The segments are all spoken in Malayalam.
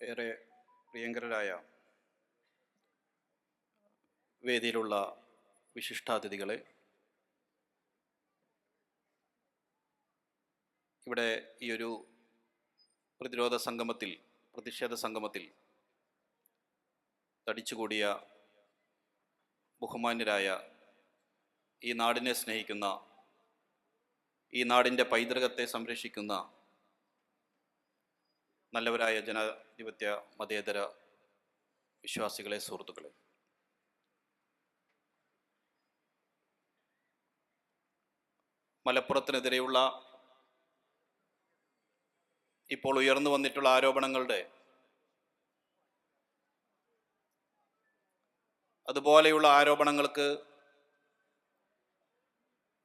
ഏറെ പ്രിയങ്കരരായ വേദിയിലുള്ള വിശിഷ്ടാതിഥികളെ ഇവിടെ ഈ ഒരു പ്രതിരോധ സംഗമത്തിൽ പ്രതിഷേധ സംഗമത്തിൽ തടിച്ചുകൂടിയ ബഹുമാന്യരായ ഈ നാടിനെ സ്നേഹിക്കുന്ന ഈ നാടിന്റെ പൈതൃകത്തെ സംരക്ഷിക്കുന്ന നല്ലവരായ ജനാധിപത്യ മതേതര വിശ്വാസികളെ സുഹൃത്തുക്കളെ. മലപ്പുറത്തിനെതിരെയുള്ള ഇപ്പോൾ ഉയർന്നു വന്നിട്ടുള്ള ആരോപണങ്ങളുടെ അതുപോലെയുള്ള ആരോപണങ്ങൾക്ക്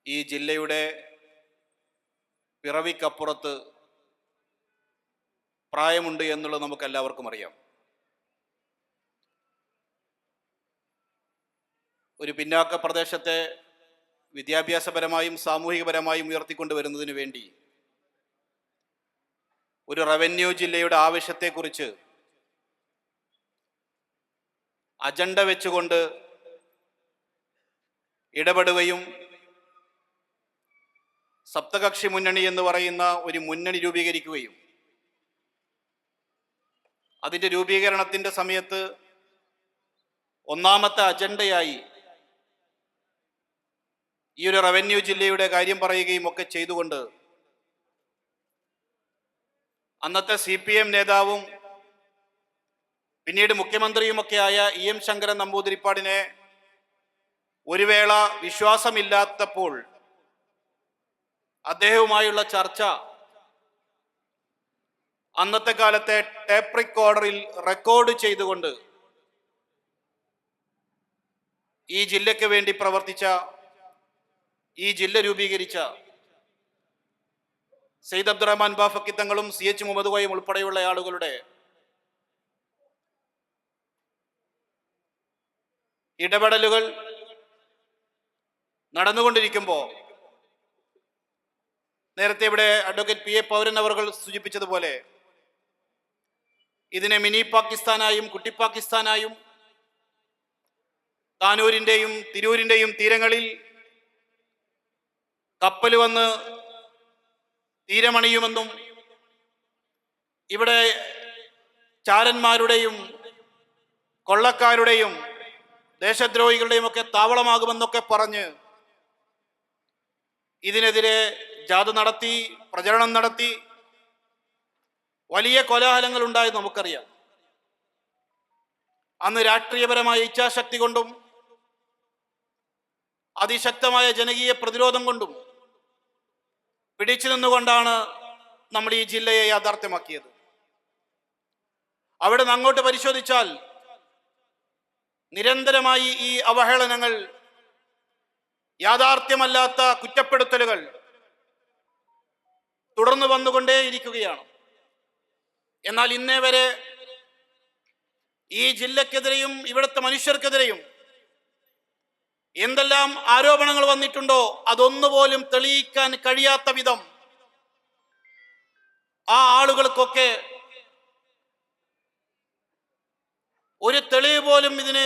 ഈ ജില്ലയുടെ പിറവിക്കപ്പുറത്ത് പ്രായമുണ്ട് എന്നുള്ളത് നമുക്ക് എല്ലാവർക്കും അറിയാം. ഒരു പിന്നാക്ക പ്രദേശത്തെ വിദ്യാഭ്യാസപരമായും സാമൂഹികപരമായും ഉയർത്തിക്കൊണ്ടുവരുന്നതിന് വേണ്ടി ഒരു റവന്യൂ ജില്ലയുടെ ആവശ്യത്തെക്കുറിച്ച് അജണ്ട വെച്ചുകൊണ്ട് ഇടപെടുകയും സപ്തകക്ഷി മുന്നണി എന്ന് പറയുന്ന ഒരു മുന്നണി രൂപീകരിക്കുകയും അതിന്റെ രൂപീകരണത്തിന്റെ സമയത്ത് ഒന്നാമത്തെ അജണ്ടയായി ഈ ഒരു റവന്യൂ ജില്ലയുടെ കാര്യം പറയുകയും ഒക്കെ ചെയ്തുകൊണ്ട് അന്നത്തെ സി പി എം നേതാവും പിന്നീട് മുഖ്യമന്ത്രിയുമൊക്കെയായ ഇ എം ശങ്കരൻ നമ്പൂതിരിപ്പാടിനെ ഒരു വേള വിശ്വാസമില്ലാത്തപ്പോൾ അദ്ദേഹവുമായുള്ള ചർച്ച അന്നത്തെ കാലത്തെ ടേപ്പ് റെക്കോർഡറിൽ റെക്കോർഡ് ചെയ്തുകൊണ്ട് ഈ ജില്ലയ്ക്ക് വേണ്ടി പ്രവർത്തിച്ച ഈ ജില്ല രൂപീകരിച്ച സെയ്ദ് അബ്ദുറഹ്മാൻ ബാഫക്കി തങ്ങളും സി എച്ച് മുഹമ്മദ് ഉൾപ്പെടെയുള്ള ആളുകളുടെ ഇടപെടലുകൾ നടന്നുകൊണ്ടിരിക്കുമ്പോൾ നേരത്തെ ഇവിടെ അഡ്വക്കേറ്റ് പി എ പൗരൻ അവർ സൂചിപ്പിച്ചതുപോലെ ഇതിനെ മിനി പാകിസ്ഥാനായും കുട്ടി പാകിസ്ഥാനായും താനൂരിന്റെയും തിരൂരിന്റെയും തീരങ്ങളിൽ കപ്പൽ വന്ന് തീരമണിയുമെന്നും ഇവിടെ ചാരന്മാരുടെയും കൊള്ളക്കാരുടെയും ദേശദ്രോഹികളുടെയും ഒക്കെ താവളമാകുമെന്നൊക്കെ പറഞ്ഞ് ഇതിനെതിരെ ജാഥ നടത്തി പ്രചരണം നടത്തി വലിയ കോലാഹലങ്ങൾ ഉണ്ടായത് നമുക്കറിയാം. അന്ന് രാഷ്ട്രീയപരമായ ഇച്ഛാശക്തി കൊണ്ടും അതിശക്തമായ ജനകീയ പ്രതിരോധം കൊണ്ടും പിടിച്ചു നിന്നുകൊണ്ടാണ് നമ്മൾ ഈ ജില്ലയെ യാഥാർത്ഥ്യമാക്കിയത്. അവിടെ നിന്ന് അങ്ങോട്ട് പരിശോധിച്ചാൽ നിരന്തരമായി ഈ അവഹേളനങ്ങൾ യാഥാർത്ഥ്യമല്ലാത്ത കുറ്റപ്പെടുത്തലുകൾ തുടർന്നു വന്നുകൊണ്ടേയിരിക്കുകയാണ്. എന്നാൽ ഇന്നേ വരെ ഈ ജില്ലക്കെതിരെയും ഇവിടുത്തെ മനുഷ്യർക്കെതിരെയും എന്തെല്ലാം ആരോപണങ്ങൾ വന്നിട്ടുണ്ടോ അതൊന്നുപോലും തെളിയിക്കാൻ കഴിയാത്ത വിധം ആ ആളുകൾക്കൊക്കെ ഒരു തെളിവ് പോലും ഇതിന്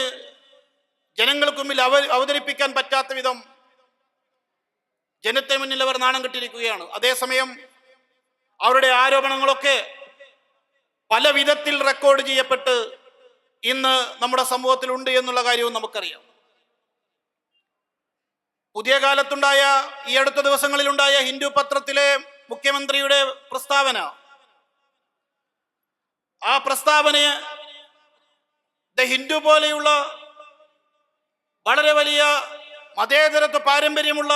ജനങ്ങൾക്ക് മുമ്പിൽ അവ അവതരിപ്പിക്കാൻ പറ്റാത്ത വിധം ജനത്തെ മുന്നിൽ അവർ നാണം കെട്ടിരിക്കുകയാണ് അതേസമയം അവരുടെ ആരോപണങ്ങളൊക്കെ പല വിധത്തിൽ റെക്കോർഡ് ചെയ്യപ്പെട്ട് ഇന്ന് നമ്മുടെ സമൂഹത്തിലുണ്ട് എന്നുള്ള കാര്യവും നമുക്കറിയാം. പുതിയ കാലത്തുണ്ടായ ഈ അടുത്ത ദിവസങ്ങളിലുണ്ടായ ഹിന്ദു പത്രത്തിലെ മുഖ്യമന്ത്രിയുടെ പ്രസ്താവന. ആ പ്രസ്താവനയെ ദ ഹിന്ദു പോലെയുള്ള വളരെ വലിയ മതേതരത്വ പാരമ്പര്യമുള്ള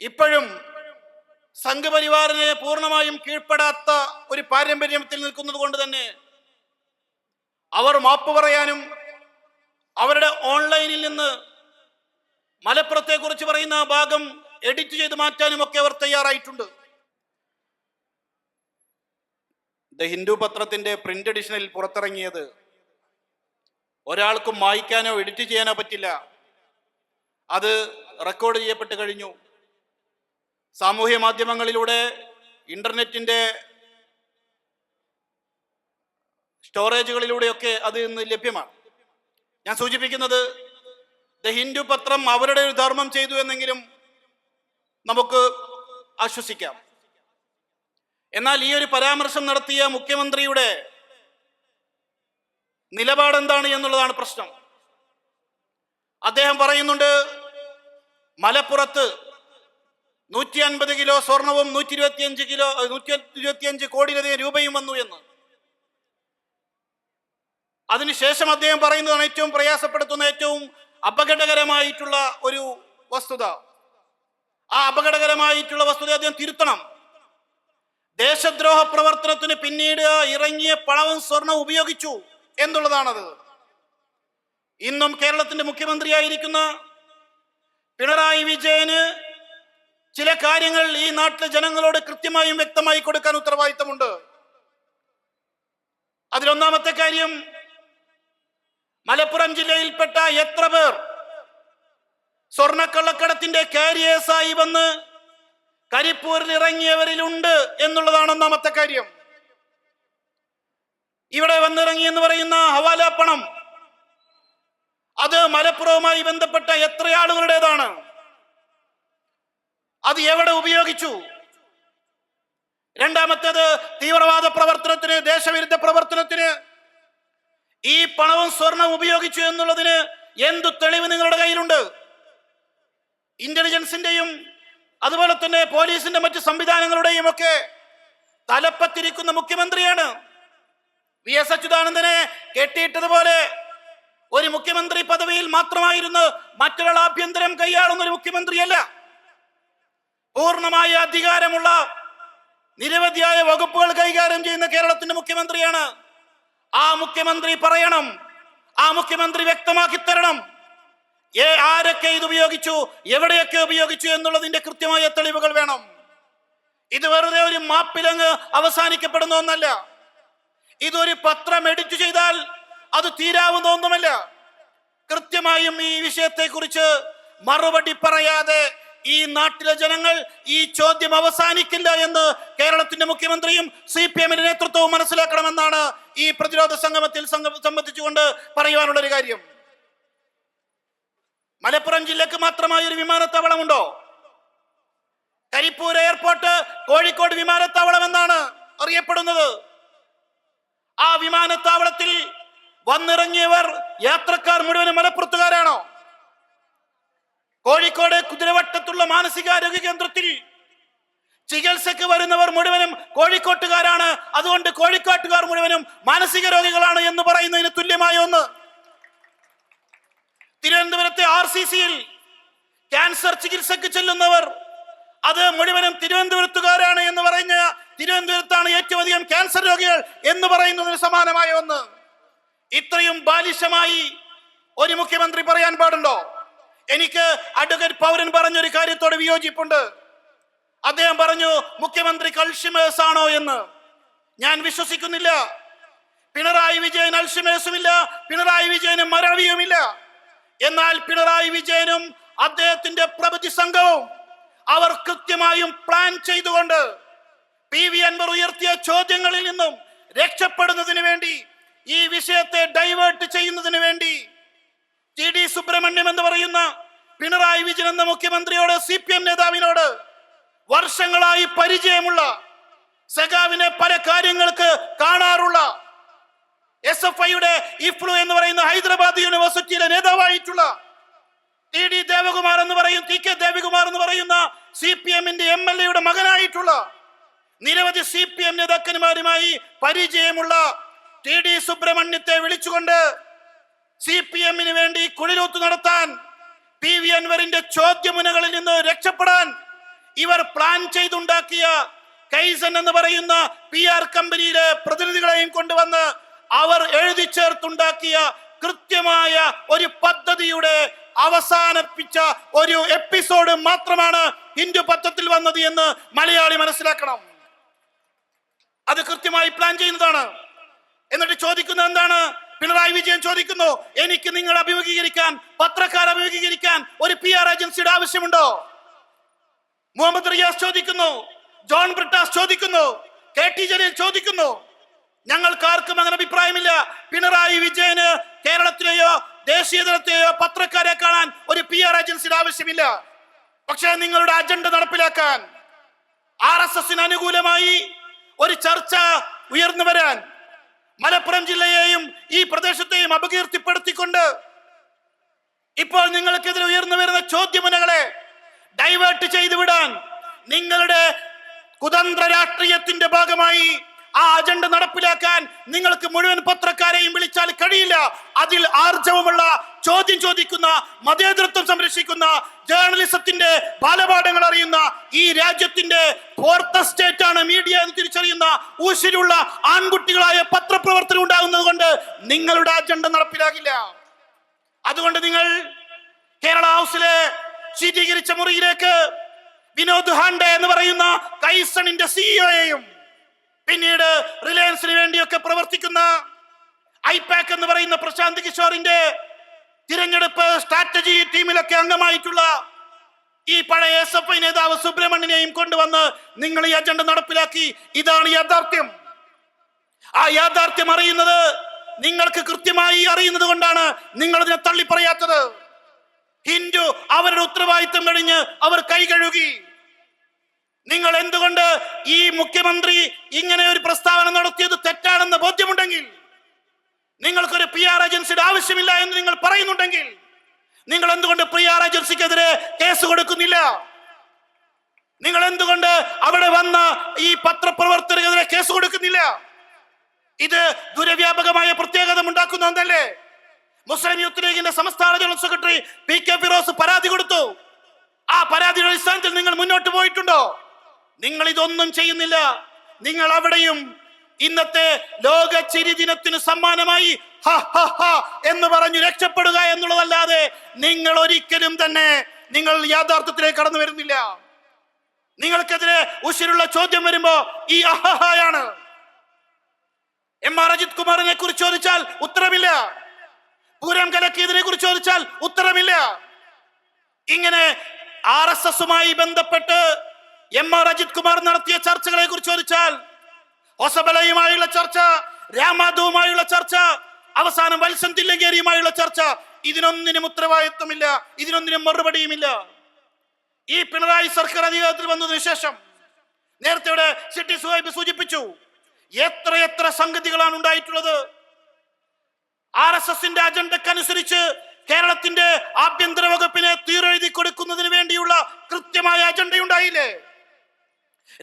ഇപ്പോഴും സംഘപരിവാറിനെ പൂർണമായും കീഴ്പ്പെടാത്ത ഒരു പാരമ്പര്യത്തിൽ നിൽക്കുന്നത് കൊണ്ട് തന്നെ അവർ മാപ്പ് പറയാനും അവരുടെ ഓൺലൈനിൽ നിന്ന് മലപ്പുറത്തെ കുറിച്ച് പറയുന്ന ഭാഗം എഡിറ്റ് ചെയ്ത് മാറ്റാനും ഒക്കെ അവർ തയ്യാറായിട്ടുണ്ട്. ദ ഹിന്ദു പത്രത്തിന്റെ പ്രിന്റ് എഡിഷനിൽ പുറത്തിറങ്ങിയത് ഒരാൾക്കും വായിക്കാനോ എഡിറ്റ് ചെയ്യാനോ പറ്റില്ല. അത് റെക്കോർഡ് ചെയ്യപ്പെട്ട് കഴിഞ്ഞു. സാമൂഹ്യ മാധ്യമങ്ങളിലൂടെ ഇന്റർനെറ്റിന്റെ സ്റ്റോറേജുകളിലൂടെയൊക്കെ അത് ഇന്ന് ലഭ്യമാണ്. ഞാൻ സൂചിപ്പിക്കുന്നത് ദ ഹിന്ദു പത്രം അവരുടെ ഒരു ധർമ്മം ചെയ്തു എന്നെങ്കിലും നമുക്ക് ആശ്വസിക്കാം. എന്നാൽ ഈ ഒരു പരാമർശം നടത്തിയ മുഖ്യമന്ത്രിയുടെ നിലപാടെന്താണ് എന്നുള്ളതാണ് പ്രശ്നം. അദ്ദേഹം പറയുന്നുണ്ട് മലപ്പുറത്ത് നൂറ്റി അൻപത് കിലോ സ്വർണവും നൂറ്റി ഇരുപത്തിയഞ്ച് കിലോ നൂറ്റി ഇരുപത്തിയഞ്ച് കോടിയിലധികം രൂപയും വന്നു എന്ന്. അതിനുശേഷം അദ്ദേഹം പറയുന്നതാണ് ഏറ്റവും പ്രയാസപ്പെടുത്തുന്ന ഏറ്റവും അപകടകരമായിട്ടുള്ള ഒരു വസ്തുത. ആ അപകടകരമായിട്ടുള്ള വസ്തുത അദ്ദേഹം തിരുത്തണം. ദേശദ്രോഹ പ്രവർത്തനത്തിന് പിന്നീട് ഇറങ്ങിയ പണവും സ്വർണവും ഉപയോഗിച്ചു എന്നുള്ളതാണത്. ഇന്നും കേരളത്തിന്റെ മുഖ്യമന്ത്രിയായിരിക്കുന്ന പിണറായി വിജയന് ചില കാര്യങ്ങൾ ഈ നാട്ടിലെ ജനങ്ങളോട് കൃത്യമായും വ്യക്തമായി കൊടുക്കാൻ ഉത്തരവാദിത്തമുണ്ട്. അതിലൊന്നാമത്തെ കാര്യം മലപ്പുറം ജില്ലയിൽപ്പെട്ട എത്ര പേർ സ്വർണക്കള്ളക്കടത്തിന്റെ കാരിയേഴ്സായി വന്ന് കരിപ്പൂരിൽ ഇറങ്ങിയവരിലുണ്ട് എന്നുള്ളതാണ് ഒന്നാമത്തെ കാര്യം. ഇവിടെ വന്നിറങ്ങി എന്ന് പറയുന്ന ഹവാല പണം അത് മലപ്പുറവുമായി ബന്ധപ്പെട്ട എത്ര ആളുകളുടേതാണ് അത് എവിടെ ഉപയോഗിച്ചു? രണ്ടാമത്തേത് തീവ്രവാദ പ്രവർത്തനത്തിന് ദേശവിരുദ്ധ പ്രവർത്തനത്തിന്. ഈ പണവും സ്വർണവും ഉപയോഗിച്ചു എന്നുള്ളതിന് എന്തു തെളിവ് നിങ്ങളുടെ കയ്യിലുണ്ട്? ഇന്റലിജൻസിന്റെയും അതുപോലെ തന്നെ പോലീസിന്റെ മറ്റ് സംവിധാനങ്ങളുടെയും ഒക്കെ തലപ്പത്തിരിക്കുന്ന മുഖ്യമന്ത്രിയാണ്. വി എസ് അച്യുതാനന്ദനെ കെട്ടിയിട്ടതുപോലെ ഒരു മുഖ്യമന്ത്രി പദവിയിൽ മാത്രമായിരുന്നു മറ്റൊരാൾ ആഭ്യന്തരം കൈയാളുന്ന ഒരു മുഖ്യമന്ത്രിയല്ല. പൂർണമായ അധികാരമുള്ള നിരവധിയായ വകുപ്പുകൾ കൈകാര്യം ചെയ്യുന്ന കേരളത്തിന്റെ മുഖ്യമന്ത്രിയാണ്. ആ മുഖ്യമന്ത്രി പറയണം. ആ മുഖ്യമന്ത്രി വ്യക്തമാക്കി തരണം. ഏ ആരൊക്കെ ഇത് ഉപയോഗിച്ചു? എവിടെയൊക്കെ ഉപയോഗിച്ചു എന്നുള്ളതിന്റെ കൃത്യമായ തെളിവുകൾ വേണം. ഇത് വെറുതെ ഒരു മാപ്പിലങ്ങ് അവസാനിക്കപ്പെടുന്ന ഒന്നല്ല. ഇതൊരു പത്രം എഡിറ്റ് ചെയ്താൽ അത് തീരാവുന്ന ഒന്നുമല്ല. കൃത്യമായും ഈ വിഷയത്തെക്കുറിച്ച് മറുപടി പറയാതെ ഈ നാട്ടിലെ ജനങ്ങൾ ഈ ചോദ്യം അവസാനിക്കില്ല എന്ന് കേരളത്തിന്റെ മുഖ്യമന്ത്രിയും സി പി എമ്മിന്റെ നേതൃത്വവും മനസ്സിലാക്കണമെന്നാണ് ഈ പ്രതിരോധ സംഗമത്തിൽ സംബന്ധിച്ചുകൊണ്ട് പറയുവാനുള്ള ഒരു കാര്യം. മലപ്പുറം ജില്ലക്ക് മാത്രമായി ഒരു വിമാനത്താവളമുണ്ടോ? കരിപ്പൂർ എയർപോർട്ട് കോഴിക്കോട് വിമാനത്താവളം എന്നാണ് അറിയപ്പെടുന്നത്. ആ വിമാനത്താവളത്തിൽ വന്നിറങ്ങിയവർ യാത്രക്കാർ മുഴുവനും മലപ്പുറത്തുകാരാണോ? കോഴിക്കോട് കുതിരവട്ടത്തുള്ള മാനസികാരോഗ്യ കേന്ദ്രത്തിൽ ചികിത്സക്ക് വരുന്നവർ മുഴുവനും കോഴിക്കോട്ടുകാരാണ്. അതുകൊണ്ട് കോഴിക്കോട്ടുകാർ മുഴുവനും മാനസിക രോഗികളാണ് എന്ന് പറയുന്നതിന് തുല്യമായ ഒന്ന്. തിരുവനന്തപുരത്തെ ആർ സി സിയിൽ ക്യാൻസർ ചികിത്സക്ക് ചെല്ലുന്നവർ അത് മുഴുവനും തിരുവനന്തപുരത്തുകാരാണ് എന്ന് പറഞ്ഞ തിരുവനന്തപുരത്താണ് ഏറ്റവും അധികം ക്യാൻസർ രോഗികൾ എന്ന് പറയുന്നതിന് സമാനമായ ഒന്ന്. ഇത്രയും ബാലിശമായി ഒരു മുഖ്യമന്ത്രി പറയാൻ പാടുണ്ടോ? എനിക്ക് അഡ്വക്കേറ്റ് പൗരൻ പറഞ്ഞൊരു കാര്യത്തോട് വിയോജിപ്പുണ്ട്. അദ്ദേഹം പറഞ്ഞു മുഖ്യമന്ത്രി കൾഷിമേഴ്സ് ആണോ എന്ന്. ഞാൻ വിശ്വസിക്കുന്നില്ല. പിണറായി വിജയൻ അൽഷിമേഴ്സുമില്ല പിണറായി വിജയന് മറവിയുമില്ല എന്നാൽ പിണറായി വിജയനും അദ്ദേഹത്തിന്റെ പ്രഭുതി സംഘവും അവർ കൃത്യമായും പ്ലാൻ ചെയ്തുകൊണ്ട് പി വി അൻവർ ഉയർത്തിയ ചോദ്യങ്ങളിൽ നിന്നും രക്ഷപ്പെടുന്നതിന് വേണ്ടി ഈ വിഷയത്തെ ഡൈവേർട്ട് ചെയ്യുന്നതിന് വേണ്ടി ടി ഡി സുബ്രഹ്മണ്യം എന്ന് പറയുന്ന പിണറായി വിജയൻ എന്ന മുഖ്യമന്ത്രിയോട് സി പി എം നേതാവിനോട് വർഷങ്ങളായി പരിചയമുള്ള സഖാവിനെ പല കാര്യങ്ങൾക്ക് കാണാറുള്ള എസ് എഫ് ഐയുടെ ഇഫ്ലു എന്ന് പറയുന്ന ഹൈദരാബാദ് യൂണിവേഴ്സിറ്റിയിലെ നേതാവായിട്ടുള്ള ടി ഡി ദേവകുമാർ എന്ന് പറയും ടി കെ ദേവികുമാർ എന്ന് പറയുന്ന സി പി എമ്മിന്റെ എം എൽ എയുടെ മകനായിട്ടുള്ള നിരവധി സി പി എം നേതാക്കന്മാരുമായി പരിചയമുള്ള ടി ഡി സുബ്രഹ്മണ്യത്തെ വിളിച്ചുകൊണ്ട് സി പി എമ്മിന് വേണ്ടി കുഴിലൂത്ത് നടത്താൻ പി വി അൻവറിന്റെ ചോദ്യമുനകളിൽ നിന്ന് രക്ഷപ്പെടാൻ ഇവർ പ്ലാൻ ചെയ്തുണ്ടാക്കിയ കൈസൻ എന്ന് പറയുന്ന പി ആർ കമ്പനിയിലെ പ്രതിനിധികളെയും കൊണ്ടുവന്ന് അവർ എഴുതി ചേർത്തുണ്ടാക്കിയ കൃത്യമായ ഒരു പദ്ധതിയുടെ അവസാനിപ്പിച്ച ഒരു എപ്പിസോഡ് മാത്രമാണ് ഹിന്ദു പത്രത്തിൽ വന്നത് എന്ന് മലയാളി മനസ്സിലാക്കണം. അത് കൃത്യമായി പ്ലാൻ ചെയ്യുന്നതാണ്. എന്നിട്ട് ചോദിക്കുന്നത് എന്താണ്? പിണറായി വിജയൻ ചോദിക്കുന്നു എനിക്ക് നിങ്ങൾ അഭിമുഖീകരിക്കാൻ പത്രക്കാർ അഭിമുഖീകരിക്കാൻ ഒരു പി ആർ ഏജൻസിയുടെ ആവശ്യമുണ്ടോ? മുഹമ്മദ് റിയാസ് ചോദിക്കുന്നു ജോൺ ബ്രിട്ടാസ് ചോദിക്കുന്നു കെ ടി ജലീൽ ചോദിക്കുന്നു. ഞങ്ങൾക്കാർക്കും അങ്ങനെ അഭിപ്രായമില്ല. പിണറായി വിജയന് കേരളത്തിലെയോ ദേശീയ തലത്തെയോ പത്രക്കാരെ കാണാൻ ഒരു പി ആർ ഏജൻസിയുടെ ആവശ്യമില്ല. പക്ഷേ നിങ്ങളുടെ അജണ്ട നടപ്പിലാക്കാൻ ആർ എസ് എസിന് അനുകൂലമായി ഒരു ചർച്ച ഉയർന്നു വരാൻ മലപ്പുറം ജില്ലയെയും ഈ പ്രദേശത്തെയും അപകീർത്തിപ്പെടുത്തിക്കൊണ്ട് ഇപ്പോൾ നിങ്ങൾക്കെതിരെ ഉയർന്നു വരുന്ന ചോദ്യമുനകളെ ഡൈവേർട്ട് ചെയ്തു വിടാൻ നിങ്ങളുടെ കുതന്ത്ര രാഷ്ട്രീയത്തിന്റെ ഭാഗമായി ആ അജണ്ട നടപ്പിലാക്കാൻ നിങ്ങൾക്ക് മുഴുവൻ പത്രക്കാരെയും വിളിച്ചാൽ കഴിയില്ല. അതിൽ ആർജവമുള്ള ചോദ്യം ചോദിക്കുന്ന മതേതൃത്വം സംരക്ഷിക്കുന്ന ജേർണലിസത്തിന്റെ ബാലപാഠങ്ങൾ അറിയുന്ന ഈ രാജ്യത്തിന്റെ ഫോർത്ത് സ്റ്റേറ്റ് ആണ് മീഡിയ എന്ന് തിരിച്ചറിയുന്ന ഊശിലുള്ള ആൺകുട്ടികളായ പത്രപ്രവർത്തനം ഉണ്ടാകുന്നത് കൊണ്ട് നിങ്ങളുടെ അജണ്ട നടപ്പിലാകില്ല. അതുകൊണ്ട് നിങ്ങൾ കേരള ഹൗസിലെ ശീതീകരിച്ച മുറിയിലേക്ക് വിനോദ് ഹാൻഡ എന്ന് പറയുന്ന കൈസണിന്റെ സിഇഒയെയും പിന്നീട് റിലയൻസിന് വേണ്ടിയൊക്കെ പ്രവർത്തിക്കുന്ന ഐപാക് എന്ന് പറയുന്ന പ്രശാന്ത് കിഷോറിന്റെ തിരഞ്ഞെടുപ്പ് സ്ട്രാറ്റജി ടീമിലൊക്കെ അംഗമായിട്ടുള്ള ഈ പഴയ എസ് എഫ് ഐ നേതാവ് സുബ്രഹ്മണ്യനെയും കൊണ്ടുവന്ന് നിങ്ങൾ ഈ അജണ്ട നടപ്പിലാക്കി. ഇതാണ് യാഥാർത്ഥ്യം. ആ യാഥാർത്ഥ്യം അറിയുന്നത് നിങ്ങൾക്ക് കൃത്യമായി അറിയുന്നത് കൊണ്ടാണ് നിങ്ങൾ ഇതിനെ തള്ളി പറയാത്തത് ഹിന്ദു അവരുടെ ഉത്തരവാദിത്തം കഴിഞ്ഞ് അവർ കൈ കഴുകി. നിങ്ങൾ എന്തുകൊണ്ട് ഈ മുഖ്യമന്ത്രി ഇങ്ങനെ ഒരു പ്രസ്താവന നടത്തിയത് തെറ്റാണെന്ന് ബോധ്യമുണ്ടെങ്കിൽ നിങ്ങൾക്കൊരു പി ആർ ഏജൻസിയുടെ ആവശ്യമില്ല എന്ന് നിങ്ങൾ പറയുന്നുണ്ടെങ്കിൽ നിങ്ങൾ എന്തുകൊണ്ട് പി ആർ ഏജൻസിക്കെതിരെ കേസ് കൊടുക്കുന്നില്ല? നിങ്ങൾ എന്തുകൊണ്ട് അവിടെ വന്ന ഈ പത്രപ്രവർത്തകർക്കെതിരെ കേസ് കൊടുക്കുന്നില്ല? ഇത് ദുരവ്യാപകമായ പ്രത്യേകത ഉണ്ടാക്കുന്ന ഒന്നല്ലേ? മുസ്ലിം യൂത്ത് ലീഗിന്റെ സംസ്ഥാന general secretary P K Firoz പരാതി കൊടുത്തു. ആ പരാതിയുടെ അടിസ്ഥാനത്തിൽ നിങ്ങൾ മുന്നോട്ട് പോയിട്ടുണ്ടോ? നിങ്ങൾ ഇതൊന്നും ചെയ്യുന്നില്ല. നിങ്ങൾ അവിടെയും ഇന്നത്തെ ലോക ചിരി ദിനത്തിന് സമ്മാനമായി ഹ, ഹ, ഹ എന്ന് പറഞ്ഞു രക്ഷപ്പെടുക എന്നുള്ളതല്ലാതെ നിങ്ങൾ ഒരിക്കലും തന്നെ നിങ്ങൾ യാഥാർത്ഥ്യത്തിലേക്ക് കടന്നു വരുന്നില്ല. നിങ്ങൾക്കെതിരെ ഉശിരുള്ള ചോദ്യം വരുമ്പോ ഈ അഹഹയാണ് എം ആർ അജിത് കുമാറിനെ കുറിച്ച് ചോദിച്ചാൽ ഉത്തരമില്ല. പൂരം കലക്കിയതിനെ കുറിച്ച് ചോദിച്ചാൽ ഉത്തരമില്ല. ഇങ്ങനെ ആർ എസ് എസുമായി ബന്ധപ്പെട്ട് എം ആർ അജിത് കുമാർ നടത്തിയ ചർച്ചകളെ കുറിച്ച് ചോദിച്ചാൽ ഹൊസബലയുമായുള്ള ചർച്ച രാമാധവുമായുള്ള ചർച്ച അവസാനം വത്സൻ തില്ലങ്കേരിയുമായുള്ള ചർച്ച. ഇതിനൊന്നിനും ഉത്തരവാദിത്വമില്ല ഇതിനൊന്നിനും മറുപടിയുമില്ല. ഈ പിണറായി സർക്കാർ അധികാരത്തിൽ വന്നതിന് ശേഷം നേരത്തെ ഇവിടെ സിറ്റി സുഹൈബ് സൂചിപ്പിച്ചു എത്ര എത്ര സംഗതികളാണ് ഉണ്ടായിട്ടുള്ളത്? ആർ എസ് എസിന്റെ അജണ്ടക്കനുസരിച്ച് കേരളത്തിന്റെ ആഭ്യന്തര വകുപ്പിനെ തീരെഴുതി കൊടുക്കുന്നതിന് വേണ്ടിയുള്ള കൃത്യമായ അജണ്ടയുണ്ടായില്ലേ?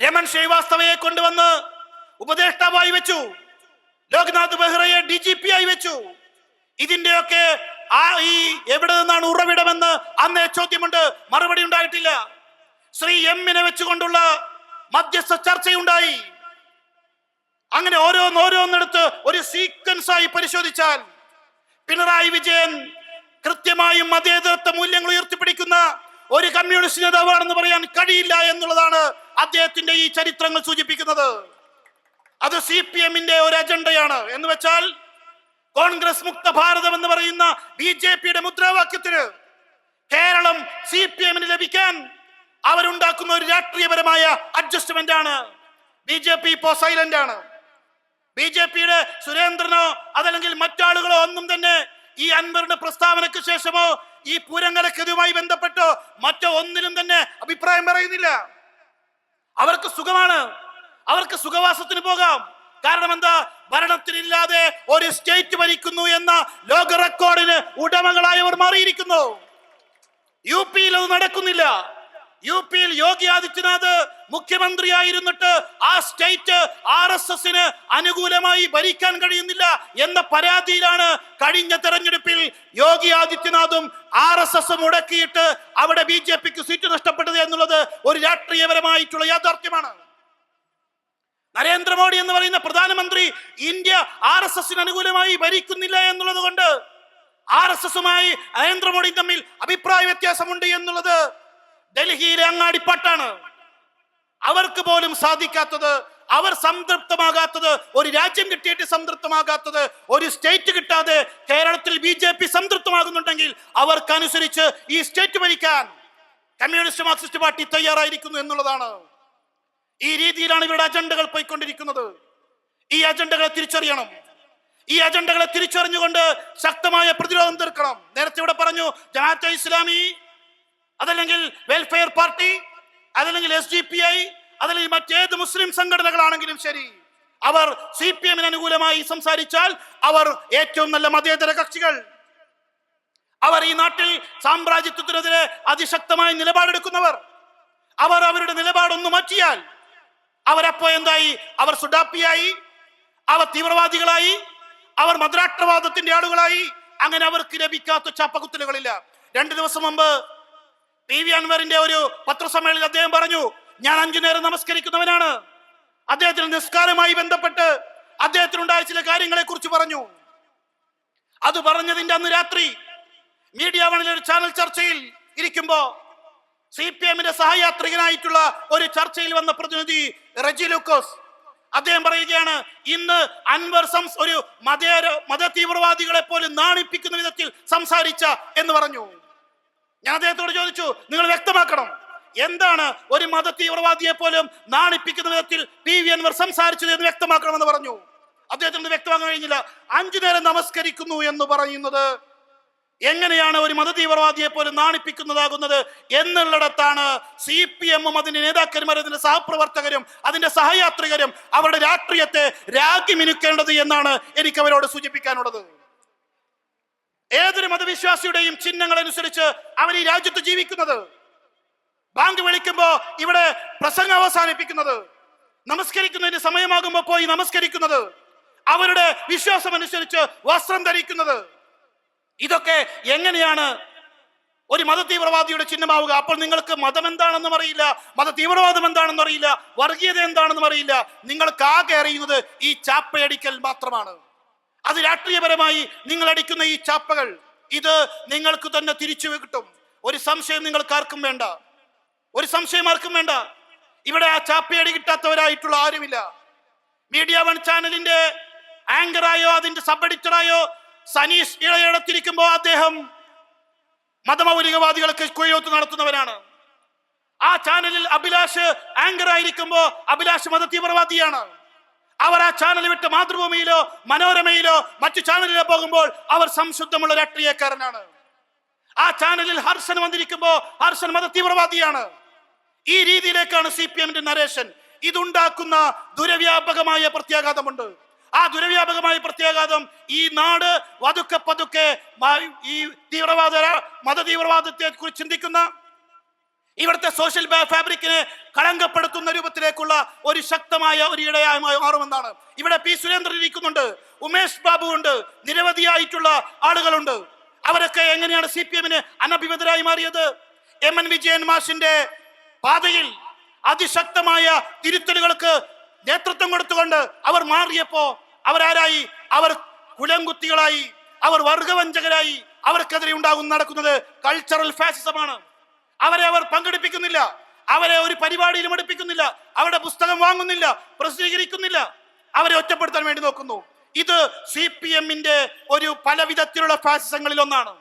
രമൻ ശ്രീവാസ്തവയെ കൊണ്ടുവന്ന് ഉപദേഷ്ടാവായി വെച്ചു. ലോക്നാഥ് ബെഹ്റയെ ഡി ജി പി ആയി വെച്ചു. ഇതിന്റെയൊക്കെ ആ ഈ എവിടെ നിന്നാണ് ഉറവിടമെന്ന് അന്നേ ചോദ്യമുണ്ട്. മറുപടി ഉണ്ടായിട്ടില്ല. ശ്രീ എമ്മിനെ വെച്ചുകൊണ്ടുള്ള മധ്യസ്ഥ ചർച്ചയുണ്ടായി. അങ്ങനെ ഓരോന്നോരോന്നെടുത്ത് ഒരു സീക്വൻസ് ആയി പരിശോധിച്ചാൽ പിണറായി വിജയൻ കൃത്യമായും മതേതരത്വ മൂല്യങ്ങൾ ഉയർത്തിപ്പിടിക്കുന്ന ഒരു കമ്മ്യൂണിസ്റ്റ് നേതാവാണെന്ന് പറയാൻ കഴിയില്ല എന്നുള്ളതാണ് അദ്ദേഹത്തിന്റെ ഈ ചരിത്രങ്ങൾ സൂചിപ്പിക്കുന്നത്. അത് സി പി എമ്മിന്റെ ഒരു അജണ്ടയാണ്. എന്ന് വെച്ചാൽ കോൺഗ്രസ് മുക്ത ഭാരതം എന്ന് പറയുന്ന ബി ജെ പിയുടെ മുദ്രാവാക്യത്തിന് കേരളം സി പി എമ്മിന് ലഭിക്കാൻ അവരുണ്ടാക്കുന്ന ഒരു രാഷ്ട്രീയപരമായ അഡ്ജസ്റ്റ്മെന്റ് ആണ്. ബി ജെ പി ഇപ്പോ സൈലന്റ് ആണ്. ബി ജെ പിയുടെ സുരേന്ദ്രനോ അതല്ലെങ്കിൽ മറ്റാളുകളോ ഒന്നും തന്നെ ഈ അൻവറിന്റെ പ്രസ്താവനയ്ക്ക് ശേഷമോ ഈ പൂരങ്ങളക്കെതുമായി ബന്ധപ്പെട്ടോ മറ്റോ ഒന്നിനും തന്നെ അഭിപ്രായം പറയുന്നില്ല. അവർക്ക് സുഖമാണ്. അവർക്ക് സുഖവാസത്തിന് പോകാം. കാരണം എന്താ? ഭരണത്തിനില്ലാതെ ഒരു സ്റ്റേറ്റ് ഭരിക്കുന്നു എന്ന ലോക റെക്കോർഡിന് ഉടമകളായവർ മാറിയിരിക്കുന്നു. യു പിയിൽ അത് നടക്കുന്നില്ല. യു പിയിൽ യോഗി ആദിത്യനാഥ് മുഖ്യമന്ത്രിയായിരുന്നിട്ട് ആ സ്റ്റേറ്റ് ആർ എസ് എസിന് അനുകൂലമായി ഭരിക്കാൻ കഴിയുന്നില്ല എന്ന പരാതിയിലാണ് കഴിഞ്ഞ തെരഞ്ഞെടുപ്പിൽ യോഗി ആദിത്യനാഥും ആർ എസ് എസ് മുടക്കിയിട്ട് അവിടെ ബി ജെ പിക്ക് സീറ്റ് നഷ്ടപ്പെട്ടത് എന്നുള്ളത് ഒരു രാഷ്ട്രീയപരമായിട്ടുള്ള യാഥാർത്ഥ്യമാണ്. നരേന്ദ്രമോദി എന്ന് പറയുന്ന പ്രധാനമന്ത്രി ഇന്ത്യ ആർ എസ് എസിന് അനുകൂലമായി ഭരിക്കുന്നില്ല എന്നുള്ളത് കൊണ്ട് ആർ എസ് എസുമായി നരേന്ദ്രമോദി തമ്മിൽ അഭിപ്രായ വ്യത്യാസമുണ്ട് എന്നുള്ളത് ഡൽഹിയിലെ അങ്ങാടിപ്പാട്ടാണ്. അവർക്ക് പോലും സാധിക്കാത്തത് അവർ സംതൃപ്തമാകാത്തത് ഒരു രാജ്യം കിട്ടിയിട്ട് സംതൃപ്തമാകാത്തത് ഒരു സ്റ്റേറ്റ് കിട്ടാതെ കേരളത്തിൽ ബി ജെ പി സംതൃപ്തമാകുന്നുണ്ടെങ്കിൽ അവർക്കനുസരിച്ച് ഈ സ്റ്റേറ്റ് ഭരിക്കാൻ കമ്മ്യൂണിസ്റ്റ് മാർക്സിസ്റ്റ് പാർട്ടി തയ്യാറായിരിക്കുന്നു എന്നുള്ളതാണ്. ഈ രീതിയിലാണ് ഇവരുടെ അജണ്ടകൾ പോയിക്കൊണ്ടിരിക്കുന്നത്. ഈ അജണ്ടകളെ തിരിച്ചറിയണം. ഈ അജണ്ടകളെ തിരിച്ചറിഞ്ഞുകൊണ്ട് ശക്തമായ പ്രതിരോധം തീർക്കണം. നേരത്തെ ഇവിടെ പറഞ്ഞു ജമാഅത്തെ ഇസ്ലാമി അതല്ലെങ്കിൽ വെൽഫെയർ പാർട്ടി അതല്ലെങ്കിൽ എസ് ഡി പി ഐ അതല്ലെങ്കിൽ മറ്റേത് മുസ്ലിം സംഘടനകളാണെങ്കിലും ശരി. അവർ സി പി എമ്മിന് അനുകൂലമായി സംസാരിച്ചാൽ അവർ ഏറ്റവും നല്ല മതേതര കക്ഷികൾ. അവർ ഈ നാട്ടിൽ സാമ്രാജ്യത്വത്തിനെതിരെ അതിശക്തമായി നിലപാടെടുക്കുന്നവർ. അവർ അവരുടെ നിലപാടൊന്നു മാറ്റിയാൽ അവരപ്പോ എന്തായി? അവർ സുഡാപ്പിയായി അവർ തീവ്രവാദികളായി അവർ മദ്രാഷ്ട്രവാദത്തിന്റെ ആളുകളായി. അങ്ങനെ അവർക്ക് ലഭിക്കാത്ത ചാപ്പകുത്തലുകളില്ല. രണ്ടു ദിവസം മുമ്പ് പി വി അൻവറിന്റെ ഒരു പത്രസമ്മേളനത്തിൽ അദ്ദേഹം പറഞ്ഞു ഞാൻ അഞ്ചു നേരം നമസ്കരിക്കുന്നവനാണ്. അദ്ദേഹത്തിന് നിസ്കാരമായി ബന്ധപ്പെട്ട് അദ്ദേഹത്തിനുണ്ടായ ചില കാര്യങ്ങളെ കുറിച്ച് പറഞ്ഞു. അത് പറഞ്ഞതിന്റെ അന്ന് രാത്രി മീഡിയ വണിലെ ഒരു ചാനൽ ചർച്ചയിൽ ഇരിക്കുമ്പോ സി പി എമ്മിന്റെ സഹയാത്രികനായിട്ടുള്ള ഒരു ചർച്ചയിൽ വന്ന പ്രതിനിധി റെജി ലുക്കോസ്. അദ്ദേഹം പറയുകയാണ് ഇന്ന് അൻവർ സംസ് ഒരു മതേര മത തീവ്രവാദികളെ പോലും നാണിപ്പിക്കുന്ന വിധത്തിൽ സംസാരിച്ച എന്ന് പറഞ്ഞു. ഞാൻ അദ്ദേഹത്തോട് ചോദിച്ചു നിങ്ങൾ വ്യക്തമാക്കണം എന്താണ് ഒരു മത തീവ്രവാദിയെ പോലും നാണിപ്പിക്കുന്ന വിധത്തിൽ പി. വി. അൻവർ സംസാരിച്ചത് എന്ന് വ്യക്തമാക്കണമെന്ന് പറഞ്ഞു. അദ്ദേഹത്തിന് വ്യക്തമാക്കാൻ കഴിഞ്ഞില്ല. അഞ്ചു നേരം നമസ്കരിക്കുന്നു എന്ന് പറയുന്നത് എങ്ങനെയാണ് ഒരു മത തീവ്രവാദിയെ പോലും നാണിപ്പിക്കുന്നതാകുന്നത് എന്നുള്ളിടത്താണ് സി പി എമ്മും അതിന്റെ നേതാക്കന്മാരും അതിന്റെ സഹപ്രവർത്തകരും അതിന്റെ സഹയാത്രികരും അവരുടെ രാഷ്ട്രീയത്തെ രാഗി മിനുക്കേണ്ടത് എന്നാണ് എനിക്ക് അവരോട് സൂചിപ്പിക്കാനുള്ളത്. ഏതൊരു മതവിശ്വാസിയുടെയും ചിഹ്നങ്ങൾ അനുസരിച്ച് അവർ ഈ രാജ്യത്ത് ജീവിക്കുന്നത്? ബാങ്ക് വിളിക്കുമ്പോൾ ഇവിടെ പ്രസംഗം അവസാനിപ്പിക്കുന്നത്. നമസ്കരിക്കുന്നതിന് സമയമാകുമ്പോൾ പോയി നമസ്കരിക്കുന്നത്. അവരുടെ വിശ്വാസം അനുസരിച്ച് വസ്ത്രം ധരിക്കുന്നത്. ഇതൊക്കെ എങ്ങനെയാണ്? ഒരു മത തീവ്രവാദിയുടെ ചിഹ്നമാവുക. അപ്പോൾ നിങ്ങൾക്ക് മതം എന്താണെന്നും അറിയില്ല. മത തീവ്രവാദം എന്താണെന്നും അറിയില്ല. വർഗീയത എന്താണെന്നും അറിയില്ല. നിങ്ങൾക്ക് ആകെ അറിയുന്നത് ഈ ചാപ്പയടിക്കൽ മാത്രമാണ്. അത് രാഷ്ട്രീയപരമായി നിങ്ങൾ അടിക്കുന്ന ഈ ചാപ്പകൾ ഇത് നിങ്ങൾക്ക് തന്നെ തിരിച്ചു കിട്ടും. ഒരു സംശയം നിങ്ങൾക്ക് ആർക്കും വേണ്ട. ഒരു സംശയം ആർക്കും വേണ്ട. ഇവിടെ ആ ചാപ്പയടി കിട്ടാത്തവരായിട്ടുള്ള ആരുമില്ല. മീഡിയ വൺ ചാനലിന്റെ ആങ്കറായോ അതിന്റെ സബ് എഡിറ്ററായോ സനീഷ് ഇളയിടത്തിരിക്കുമ്പോൾ അദ്ദേഹം മതമൗലികവാദികൾക്ക് കുഴിയോത്ത് നടത്തുന്നവരാണ് ആ ചാനലിൽ അഭിലാഷ് ആങ്കർ ആയിരിക്കുമ്പോൾ അഭിലാഷ് മത തീവ്രവാദിയാണ് അവർ ആ ചാനൽ വിട്ട് മാതൃഭൂമിയിലോ മനോരമയിലോ മറ്റു ചാനലിലോ പോകുമ്പോൾ അവർ സംശുദ്ധമുള്ള രാഷ്ട്രീയക്കാരനാണ്. ആ ചാനലിൽ ഹർഷൻ വന്നിരിക്കുമ്പോൾ ഹർഷൻ മത തീവ്രവാദിയാണ് ഈ രീതിയിലേക്കാണ് സി പി എമ്മിന്റെ നരേഷൻ ഇതുണ്ടാക്കുന്ന ദുരവ്യാപകമായ പ്രത്യാഘാതമുണ്ട്. ആ ദുരവ്യാപകമായ പ്രത്യാഘാതം ഈ നാട് വതുക്കെ പതുക്കെ ഈ തീവ്രവാദ മത തീവ്രവാദത്തെ കുറിച്ച് ചിന്തിക്കുന്ന ഇവിടുത്തെ സോഷ്യൽ ഫാബ്രിക്കിനെ കളങ്കപ്പെടുത്തുന്ന രൂപത്തിലേക്കുള്ള ഒരു ശക്തമായ ഒരു ഇടയായി മാറുമെന്നാണ്. ഇവിടെ പി സുരേന്ദ്രൻ ഇരിക്കുന്നുണ്ട് ഉമേഷ് ബാബു ഉണ്ട് നിരവധിയായിട്ടുള്ള ആളുകളുണ്ട്. അവരൊക്കെ എങ്ങനെയാണ് സി പി എമ്മിന് അനഭിമതരായി മാറിയത്? എം എൻ വിജയൻ മാഷിന്റെ പാതയിൽ അതിശക്തമായ തിരുത്തലുകൾക്ക് നേതൃത്വം കൊടുത്തുകൊണ്ട് അവർ മാറിയപ്പോ അവരാരായി? അവർ കുലംകുത്തികളായി അവർ വർഗവഞ്ചകരായി അവർക്കെതിരെ ഉണ്ടാകും നടക്കുന്നത് കൾച്ചറൽ ഫാസിസമാണ് അവരെ അവർ പങ്കെടുപ്പിക്കുന്നില്ല. അവരെ ഒരു പരിപാടിയിലും എടുപ്പിക്കുന്നില്ല അവരുടെ പുസ്തകം വാങ്ങുന്നില്ല പ്രസിദ്ധീകരിക്കുന്നില്ല. അവരെ ഒറ്റപ്പെടുത്താൻ വേണ്ടി നോക്കുന്നു. ഇത് സി പി എമ്മിന്റെ ഒരു പല വിധത്തിലുള്ള ഫാസിസങ്ങളിൽ ഒന്നാണ്.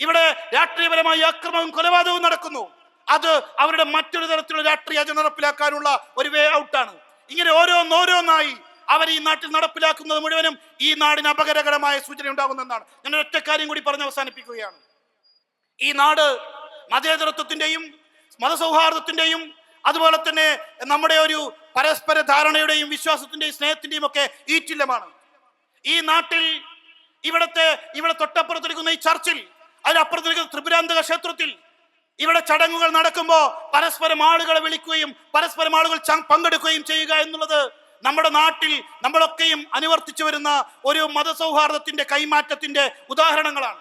ഇവിടെ രാഷ്ട്രീയപരമായി അക്രമവും കൊലപാതകവും നടക്കുന്നു. അത് അവരുടെ മറ്റൊരു തരത്തിലുള്ള രാഷ്ട്രീയ നടപ്പിലാക്കാനുള്ള ഒരു വേ ഔട്ടാണ് ഇങ്ങനെ ഓരോന്നോരോന്നായി അവർ ഈ നാട്ടിൽ നടപ്പിലാക്കുന്നത് മുഴുവനും ഈ നാടിന് അപകടകരമായ സൂചന ഉണ്ടാകുന്നതാണ് ഞാൻ ഒറ്റ കാര്യം കൂടി പറഞ്ഞ് അവസാനിപ്പിക്കുകയാണ്. ഈ നാട് മതേതരത്വത്തിന്റെയും മതസൗഹാർദ്ദത്തിന്റെയും അതുപോലെ തന്നെ നമ്മുടെ ഒരു പരസ്പര ധാരണയുടെയും വിശ്വാസത്തിന്റെയും സ്നേഹത്തിന്റെയും ഒക്കെ ഈറ്റില്ലമാണ്. ഈ നാട്ടിൽ ഇവിടത്തെ ഇവിടെ തൊട്ടപ്പുറത്തിരിക്കുന്ന ഈ ചർച്ചിൽ അതിനപ്പുറത്തിരിക്കുന്ന ത്രിപുരാന്തക ക്ഷേത്രത്തിൽ ഇവിടെ ചടങ്ങുകൾ നടക്കുമ്പോൾ പരസ്പരം ആളുകളെ വിളിക്കുകയും പരസ്പരം ആളുകൾ പങ്കെടുക്കുകയും ചെയ്യുക എന്നുള്ളത് നമ്മുടെ നാട്ടിൽ നമ്മളൊക്കെയും അനുവർത്തിച്ചു വരുന്ന ഒരു മതസൗഹാർദ്ദത്തിന്റെ കൈമാറ്റത്തിന്റെ ഉദാഹരണങ്ങളാണ്.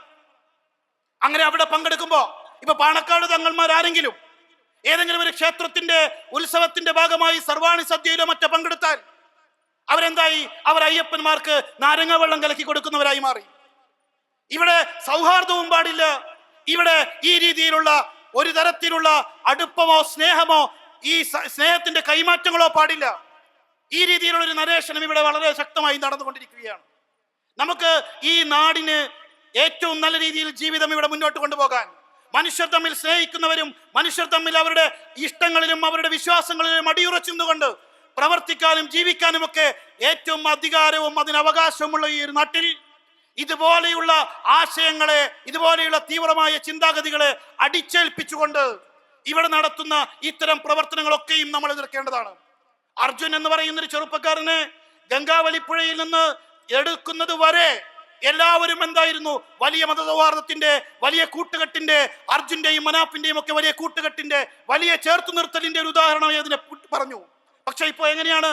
അങ്ങനെ അവിടെ പങ്കെടുക്കുമ്പോ ഇപ്പൊ പാണക്കാട് തങ്ങന്മാർ ആരെങ്കിലും ഏതെങ്കിലും ഒരു ക്ഷേത്രത്തിന്റെ ഉത്സവത്തിന്റെ ഭാഗമായി സർവാണി സദ്യയിലോ മറ്റോ പങ്കെടുത്താൽ അവരെന്തായി? അവർ അയ്യപ്പന്മാർക്ക് നാരങ്ങ വെള്ളം കലക്കി കൊടുക്കുന്നവരായി മാറി. ഇവിടെ സൗഹാർദ്ദവും പാടില്ല. ഇവിടെ ഈ രീതിയിലുള്ള ഒരു തരത്തിലുള്ള അടുപ്പമോ സ്നേഹമോ ഈ സ്നേഹത്തിന്റെ കൈമാറ്റങ്ങളോ പാടില്ല. ഈ രീതിയിലുള്ള ഒരു നരേഷനും ഇവിടെ വളരെ ശക്തമായി നടന്നുകൊണ്ടിരിക്കുകയാണ്. നമുക്ക് ഈ നാടിന് ഏറ്റവും നല്ല രീതിയിൽ ജീവിതം ഇവിടെ മുന്നോട്ട് കൊണ്ടുപോകാൻ മനുഷ്യർ തമ്മിൽ സ്നേഹിക്കുന്നവരും മനുഷ്യർ തമ്മിൽ അവരുടെ ഇഷ്ടങ്ങളിലും അവരുടെ വിശ്വാസങ്ങളിലും അടിയുറച്ചുകൊണ്ട് പ്രവർത്തിക്കാനും ജീവിക്കാനുമൊക്കെ ഏറ്റവും അധികാരവും അതിന് അവകാശമുള്ള ഈ ഒരു നാട്ടിൽ ഇതുപോലെയുള്ള ആശയങ്ങളെ ഇതുപോലെയുള്ള തീവ്രമായ ചിന്താഗതികളെ അടിച്ചേൽപ്പിച്ചുകൊണ്ട് ഇവിടെ നടത്തുന്ന ഇത്തരം പ്രവർത്തനങ്ങളൊക്കെയും നമ്മൾ എതിർക്കേണ്ടതാണ്. അർജുൻ എന്ന് പറയുന്ന ഒരു ചെറുപ്പക്കാരനെ ഗംഗാവലിപ്പുഴയിൽ നിന്ന് എടുക്കുന്നത് വരെ എല്ലാവരും എന്തായിരുന്നു? വലിയ മതസൗഹാർദ്ദത്തിന്റെ വലിയ കൂട്ടുകെട്ടിന്റെ അർജുന്റെയും മനാഫിന്റെയും ഒക്കെ വലിയ കൂട്ടുകെട്ടിന്റെ വലിയ ചേർത്തു നിർത്തലിന്റെ ഒരു ഉദാഹരണമായി അതിനെ പറഞ്ഞു. പക്ഷെ ഇപ്പോ എങ്ങനെയാണ്?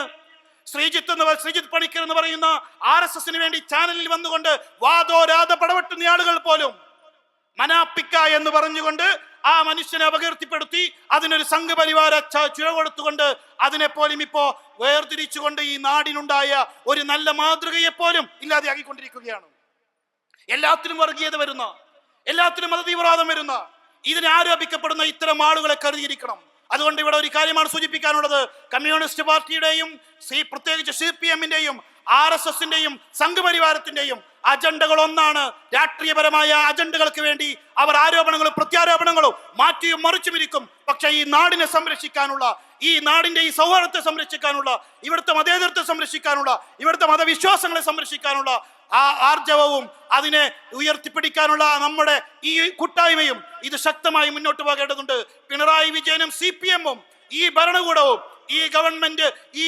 ശ്രീജിത്ത് എന്ന് ശ്രീജിത്ത് പണിക്കർ എന്ന് പറയുന്ന ആർ എസ് എസിന് വേണ്ടി ചാനലിൽ വന്നുകൊണ്ട് വാദോരാത പടവെട്ടുന്ന ആളുകൾ പോലും. മനാപ്പിക്ക എന്ന് പറഞ്ഞുകൊണ്ട് ആ മനുഷ്യനെ അപകീർത്തിപ്പെടുത്തി അതിനൊരു സംഘപരിവാര ചുര കൊടുത്തുകൊണ്ട് അതിനെ പോലും ഇപ്പോ വേർതിരിച്ചുകൊണ്ട് ഈ നാടിനുണ്ടായ ഒരു നല്ല മാതൃകയെ പോലും ഇല്ലാതെയാക്കിക്കൊണ്ടിരിക്കുകയാണ്. എല്ലാത്തിനും വർഗീയത വരുന്ന എല്ലാത്തിനും മതതീവ്രവാദം വരുന്ന ഇതിനെ ആരോപിക്കപ്പെടുന്ന ഇത്തരം ആളുകളെ കരുതിയിരിക്കണം. അതുകൊണ്ട് ഇവിടെ ഒരു കാര്യമാണ് സൂചിപ്പിക്കാനുള്ളത്. കമ്മ്യൂണിസ്റ്റ് പാർട്ടിയുടെയും സി പ്രത്യേകിച്ച് സി പി എമ്മിന്റെയും ആർ എസ് എസിന്റെയും സംഘപരിവാരത്തിന്റെയും അജണ്ടകൾ ഒന്നാണ് രാഷ്ട്രീയപരമായ അജണ്ടകൾക്ക് വേണ്ടി അവർ ആരോപണങ്ങളും പ്രത്യാരോപണങ്ങളും മാറ്റിയും മറിച്ചും ഇരിക്കും. പക്ഷെ ഈ നാടിനെ സംരക്ഷിക്കാനുള്ള ഈ നാടിന്റെ ഈ സൗഹാർദ്ദത്തെ സംരക്ഷിക്കാനുള്ള ഇവിടുത്തെ മതേതരത്തെ സംരക്ഷിക്കാനുള്ള ഇവിടുത്തെ മതവിശ്വാസങ്ങളെ സംരക്ഷിക്കാനുള്ള ആ ആർജവവും അതിനെ ഉയർത്തിപ്പിടിക്കാനുള്ള നമ്മുടെ ഈ കൂട്ടായ്മയും ഇത് ശക്തമായി മുന്നോട്ട് പോകേണ്ടതുണ്ട്. പിണറായി വിജയനും സി പി എമ്മും ഈ ഭരണകൂടവും ഈ ഗവൺമെന്റ് ഈ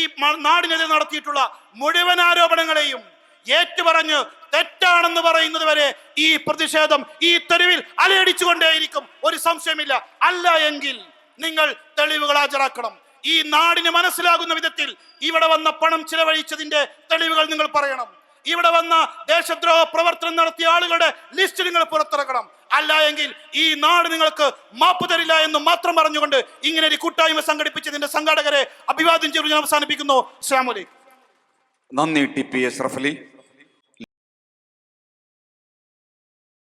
നാടിനെതിരെ നടത്തിയിട്ടുള്ള മുഴുവൻ ആരോപണങ്ങളെയും ഏറ്റുപറഞ്ഞ് തെറ്റാണെന്ന് പറയുന്നത് വരെ ഈ പ്രതിഷേധം ഈ തെരുവിൽ അലയടിച്ചുകൊണ്ടേയിരിക്കും. ഒരു സംശയമില്ല. അല്ല എങ്കിൽ നിങ്ങൾ തെളിവുകൾ ഹാജരാക്കണം. ഈ നാടിന് മനസ്സിലാകുന്ന വിധത്തിൽ ഇവിടെ വന്ന പണം ചിലവഴിച്ചതിന്റെ തെളിവുകൾ നിങ്ങൾ പറയണം. ഇവിടെ വന്ന ദേശദ്രോഹ പ്രവർത്തനം നടത്തിയ ആളുകളുടെ ലിസ്റ്റ് നിങ്ങൾ പുറത്തിറക്കണം. അല്ല എങ്കിൽ ഈ നാട് നിങ്ങൾക്ക് മാപ്പ് തരില്ല എന്ന് മാത്രം പറഞ്ഞുകൊണ്ട് ഇങ്ങനെ ഒരു കൂട്ടായ്മ സംഘടിപ്പിച്ചതിന്റെ സംഘാടകരെ അഭിവാദ്യം ചെയ്തു ഞാൻ അവസാനിപ്പിക്കുന്നു ശ്യാമുലി നന്ദി ടി പി എസ് റഫലി.